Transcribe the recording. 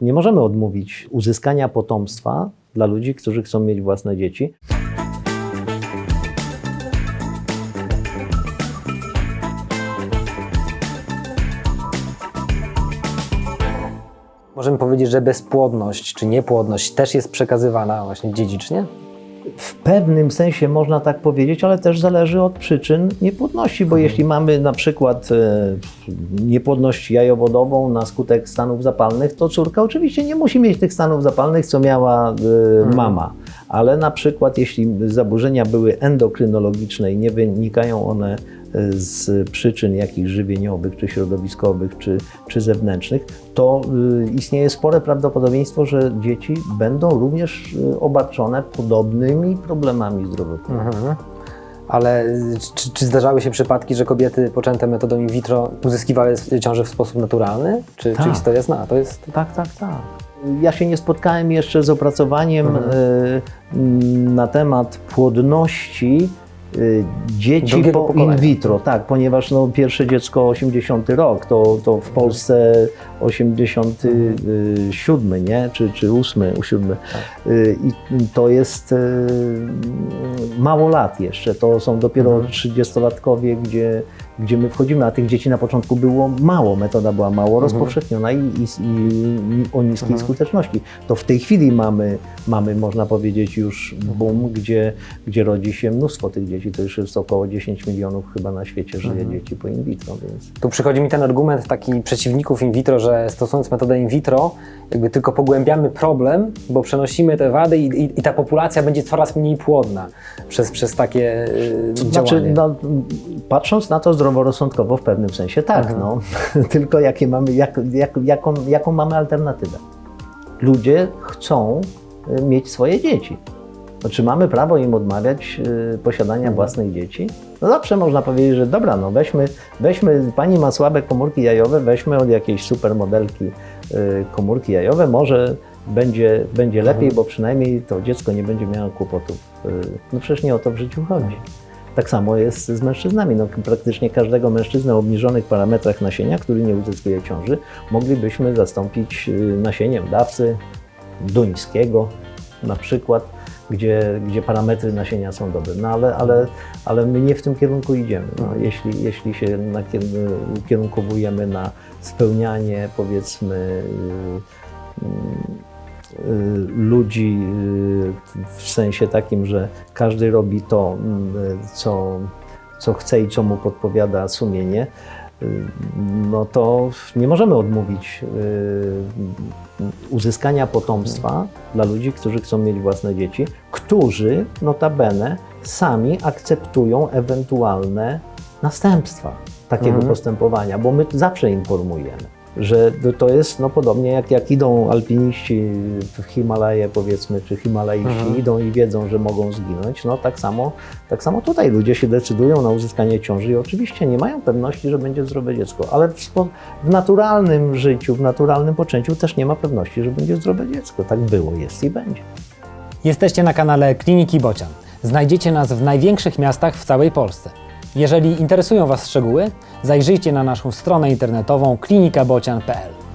nie możemy odmówić uzyskania potomstwa dla ludzi, którzy chcą mieć własne dzieci. Możemy powiedzieć, że bezpłodność czy niepłodność też jest przekazywana właśnie dziedzicznie? W pewnym sensie można tak powiedzieć, ale też zależy od przyczyn niepłodności, bo jeśli mamy na przykład e, niepłodność jajowodową na skutek stanów zapalnych, to córka oczywiście nie musi mieć tych stanów zapalnych, co miała e, mama. Ale na przykład jeśli zaburzenia były endokrynologiczne i nie wynikają one e, z przyczyn jakichś żywieniowych, czy środowiskowych, czy, czy zewnętrznych, to y, istnieje spore prawdopodobieństwo, że dzieci będą również y, obarczone podobnymi problemami zdrowotnymi. Mhm. Ale czy, czy zdarzały się przypadki, że kobiety poczęte metodą in vitro uzyskiwały ciążę w sposób naturalny? Czy, czy Tak. historia zna? To jest... Tak, tak, tak. Ja się nie spotkałem jeszcze z opracowaniem Mhm. mm, na temat płodności y, dzieci po pokolenia. in vitro, tak, ponieważ no, pierwsze dziecko 80 rok, to, to w Polsce 87, nie? Czy, czy 8, 7. Y, I to jest mało lat jeszcze. To są dopiero Mhm. 30-latkowie, gdzie, gdzie my wchodzimy, a tych dzieci na początku było mało, metoda była mało Mhm. rozpowszechniona i, i, i o niskiej skuteczności. To w tej chwili mamy, mamy można powiedzieć, już boom, gdzie, gdzie rodzi się mnóstwo tych dzieci. To już jest około 10 milionów chyba na świecie żyje Mhm. dzieci po in vitro, więc Tu przychodzi mi ten argument taki przeciwników in vitro, że stosując metodę in vitro, jakby tylko pogłębiamy problem, bo przenosimy te wady i, i, i ta populacja będzie coraz mniej płodna przez, przez takie y, Znaczy, działanie. no, patrząc na to zdroworozsądkowo w pewnym sensie tak, Mhm. no. tylko jakie mamy, jak, jak, jaką, jaką mamy alternatywę? Ludzie chcą y, mieć swoje dzieci. No, czy mamy prawo im odmawiać y, posiadania Mhm. własnych dzieci? No zawsze można powiedzieć, że dobra, no weźmy, weźmy, pani ma słabe komórki jajowe, weźmy od jakiejś supermodelki komórki jajowe, może będzie, będzie lepiej, bo przynajmniej to dziecko nie będzie miało kłopotów. Y, No przecież nie o to w życiu chodzi. Tak samo jest z mężczyznami. No, praktycznie każdego mężczyznę o obniżonych parametrach nasienia, który nie uzyskuje ciąży, moglibyśmy zastąpić y, nasieniem dawcy duńskiego na przykład, gdzie, gdzie parametry nasienia są dobre. No ale, ale, ale my nie w tym kierunku idziemy. No, jeśli, jeśli się ukierunkowujemy na spełnianie powiedzmy y, y, ludzi y, w sensie takim, że każdy robi to, co, co chce i co mu podpowiada sumienie, no to nie możemy odmówić y, uzyskania potomstwa dla ludzi, którzy chcą mieć własne dzieci, którzy notabene sami akceptują ewentualne następstwa takiego Mhm. postępowania, bo my zawsze informujemy, że to- jest no, podobnie jak, jak idą alpiniści w Himalaje powiedzmy, czy Himalaiści Mhm. idą i wiedzą, że mogą zginąć, no tak samo, tak samo tutaj ludzie się decydują na uzyskanie ciąży i oczywiście nie mają pewności, że będzie zdrowe dziecko, ale w, w naturalnym życiu, w naturalnym poczęciu też nie ma pewności, że będzie zdrowe dziecko. Tak było, jest i będzie. Jesteście na kanale Kliniki Bocian. Znajdziecie nas w największych miastach w całej Polsce. Jeżeli interesują Was szczegóły, zajrzyjcie na naszą stronę internetową klinikabocian.pl.